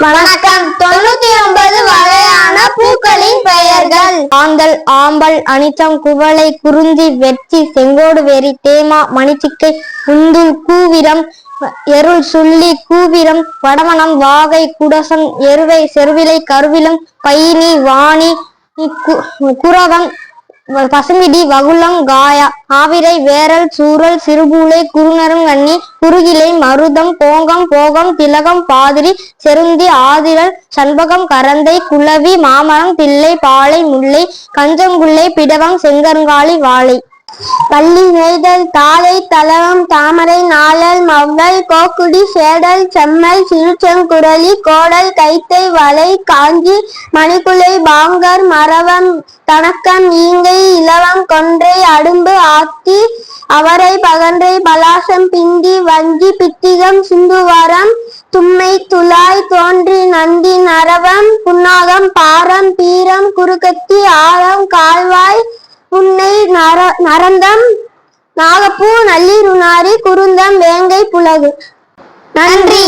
வணக்கம். தொண்ணூத்தி ஒன்பது வகையான பூக்களின் பெயர்கள். ஆந்தல் ஆம்பல் அனிச்சம் குவளை குருந்தி வெற்றி செங்கோடு வெறி தேமா மணிச்சிக்கை உந்துல் கூவிரம் எருள் சுள்ளி கூவிரம் வடமனம் வாகை குடசம் எருவை செருவிலை கருவிலம் பைனி வாணி கு- குரவம் பசுமிடி வகுளம் காயா ஆவிரை வேரல் சூரல் சிறுபூளை குறுநருங்கண்ணி குறுகிலை மருதம் கோங்கம் போகம் திலகம் பாதிரி செருந்தி ஆதிரல் சண்பகம் கரந்தை குளவி மாமரம் தில்லை பாலை முல்லை கஞ்சங்குள்ளை பிடவம் செங்கருங்காலி வாழை. பள்ளி நெய்தல் தாளை தலவம் தாமரை நாளல் மவ்வல் கோக்குடி சேடல் செம்மல் சிறுச்சங்குரலி கோடல் கைத்தை வலை காஞ்சி மணிக்குலை பாங்கர் மரவம் தணக்கம் ஈங்கை இலவம் கொன்றை அடும்பு ஆத்தி அவரை பகன்றை பலாசம் பித்திகம் சிந்துவாரம் தும்மை துளாய் தோன்றி நந்தி நரவம் புன்னாகம் பாரம் பீரம் குறுக்கத்தி ஆரம் கால்வாய் புன்னை நர நரந்தம் நாகப்பூ நள்ளிருநாரி குருந்தம் வேங்கை புலகு. நன்றி.